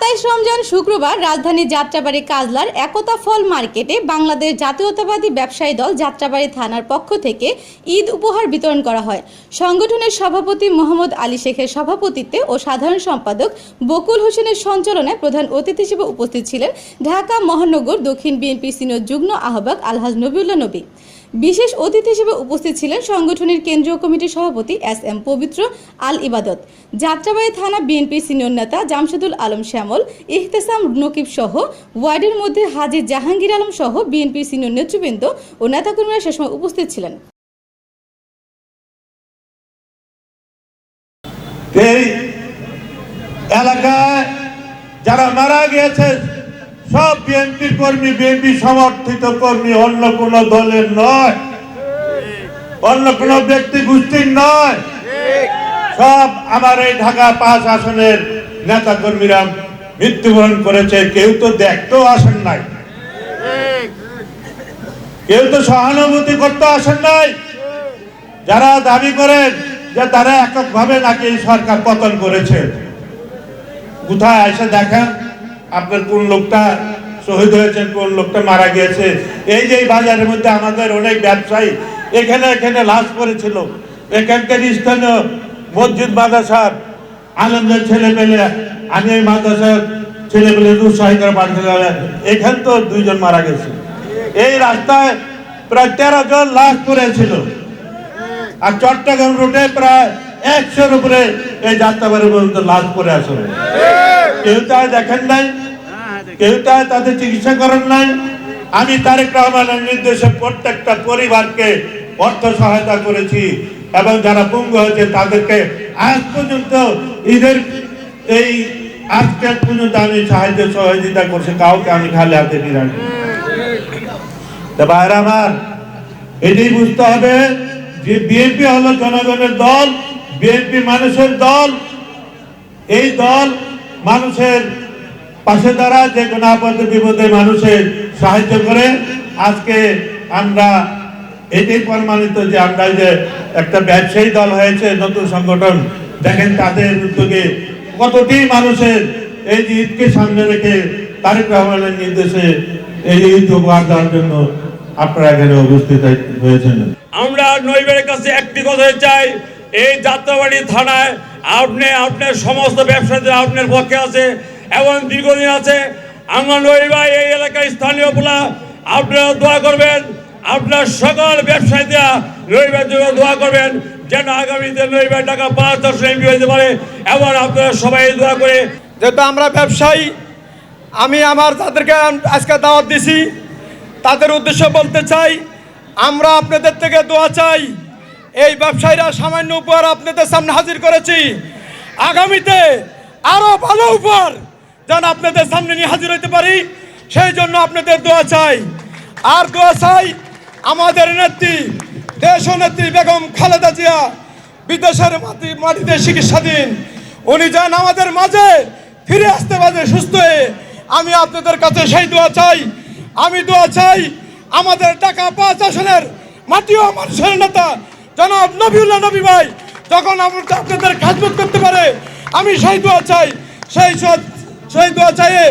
সাতাইশ রমজান শুক্রবার রাজধানী যাত্রাবাড়ি কাজলার একতা ফল মার্কেটে বাংলাদেশ জাতীয়তাবাদী ব্যবসায়ী দল যাত্রাবাড়ি থানার পক্ষ থেকে ঈদ উপহার বিতরণ করা হয়। সংগঠনের সভাপতি মোহাম্মদ আলী শেখের সভাপতিত্বে ও সাধারণ সম্পাদক বকুল হোসেনের সঞ্চালনায় প্রধান অতিথি হিসেবে উপস্থিত ছিলেন ঢাকা মহানগর দক্ষিণ বিএনপি সিনিয়র যুগ্ম আহ্বায়ক আলহাজ নবিউল্লাহ নবী। বিশেষ অতিথি হিসেবে উপস্থিত ছিলেন সংগঠনের কেন্দ্রীয় কমিটির সভাপতি এস এম পবিত্র আল ইবাদত, যাত্রাবাড়ি থানা বিএনপির সিনিয়র নেতা জামশেদুল আলম শ্যামল, ইহতেসাম নকিব সহ ওয়ার্ডের মধ্যে হাজির জাহাঙ্গীর আলম সহ বিএনপির সিনিয়র নেতৃবৃন্দ ও নেতাকর্মীরা সে সময় উপস্থিত ছিলেন। এলাকায় যারা মারা গিয়েছে সব বিএনপি কর্মী, বিএনপি সমর্থিত কর্মী অন্য কোন দলের নয়। অন্য কোন ব্যক্তি গোষ্ঠীর নয়। সব আমার এই ঢাকা পাঁচ আসনের নেতা কর্মীরা মৃত্যুবরণ করেছে। কেউ তো দেখতেও আসেন নাই। কেউ তো সহানুভূতি করতে আসেন নাই। যারা দাবি করেন যে তারা এককভাবে নাকি সরকার পতন করেছে। কোথায় এসে দেখেন? আপনার কোন লোকটা শহীদ হয়েছেন, কোন লোকটা মারা গিয়েছে? এই যে বাজারের মধ্যে আমাদের অনেক ব্যবসায়ী, এখানে এখানে লাশ পড়েছিল। এখানকার স্থানীয় মসজিদ মাদ্রাসার আনন্দের ছেলে পেলে আমি এই মাদ্রাসার ছেলে পেলে উৎসাহী করে পাঠিয়ে এখান তো দুইজন মারা গেছে। এই রাস্তায় প্রায় তেরো জন লাশ পড়েছিল। আর চট্টগ্রাম রুটে প্রায় একশোর উপরে এই যাত্রাবাড়ি পর্যন্ত লাশ পড়ে আসলে কেউ তাই দেখেন নাই, কেউ তাই তাদের চিকিৎসা করেন নাই। আমি তারেক রহমানের নির্দেশে প্রত্যেকটা পরিবারকে অর্থ সহায়তা করেছি এবং যারা পঙ্গু হয়েছে তাদেরকে আজ পর্যন্ত ঈদের এই আজকে পর্যন্ত আমি সাহায্য সহযোগিতা করছি, কাউকে আমি খালি হাতে নিরানি তা আমার, এটাই বুঝতে হবে যে বিএনপি হলো জনগণের দল, বিএনপি মানুষের দল, এই দল মানুষের পাশে দাঁড়ায় যে কোনো আপদে বিপদে মানুষের সাহায্য করে। আজকে আমরা এটাই প্রমাণিত যে আমরা যে একটা ব্যবসায়ী দল হয়েছে, নতুন সংগঠন, দেখেন তাদের উদ্যোগে কতটি মানুষের এই ঈদকে সামনে রেখে তারেক রহমানের নির্দেশে এই ঈদ উপহার দেওয়ার জন্য আপনারা এখানে উপস্থিত হয়েছেন। আমরা নৈবের কাছে একটি কথা চাই, এই যাত্রাবাড়ি থানায় আপনি আপনার সমস্ত ব্যবসায়ীদের আপনার পক্ষে আছে এবং দীর্ঘদিন আছে। আমরা নইবা এই এলাকার স্থানীয় বলা আপনারা দোয়া করবেন। আপনার সকল ব্যবসায়ীরা নইবার জন্য দোয়া করবেন, যেন আগামীতে নইবার টাকা পাঁচ দশ এমপি হতে পারে। এবং আপনারা সবাই দোয়া করে যেহেতু আমরা ব্যবসায়ী, আমি আমার তাদেরকে আজকে দাওয়াত দিছি, তাদের উদ্দেশ্য বলতে চাই, আমরা আপনাদের থেকে দোয়া চাই। এই ব্যবসায়ীরা সামান্য উপহার আপনাদের সামনে হাজির করেছি। আগামীতে আরও ভালো উপহার যেন আপনাদের সামনে নিয়ে হাজির হতে পারি। সেই জন্য আপনাদের দোয়া চাই। আর দোয়া চাই আমাদের নেত্রী দেশ নেত্রী বেগম খালেদা জিয়া, বিদেশের মাটি, মাটিতে চিকিৎসাধীন। উনি যান আমাদের মাঝে ফিরে আসতে পারে সুস্থ হয়ে। আমি আপনাদের কাছে সেই দোয়া চাই। আমি দোয়া চাই আমাদের টাকা পাঁচ আসনের মাটিও মানুষের নেতা জনাব নবীউল্লাহ নবী ভাই, যখন আপনাদের কাজ করতে পারে, আমি সেই দোয়া চাই, সেই সেই দোয়া চাইয়ে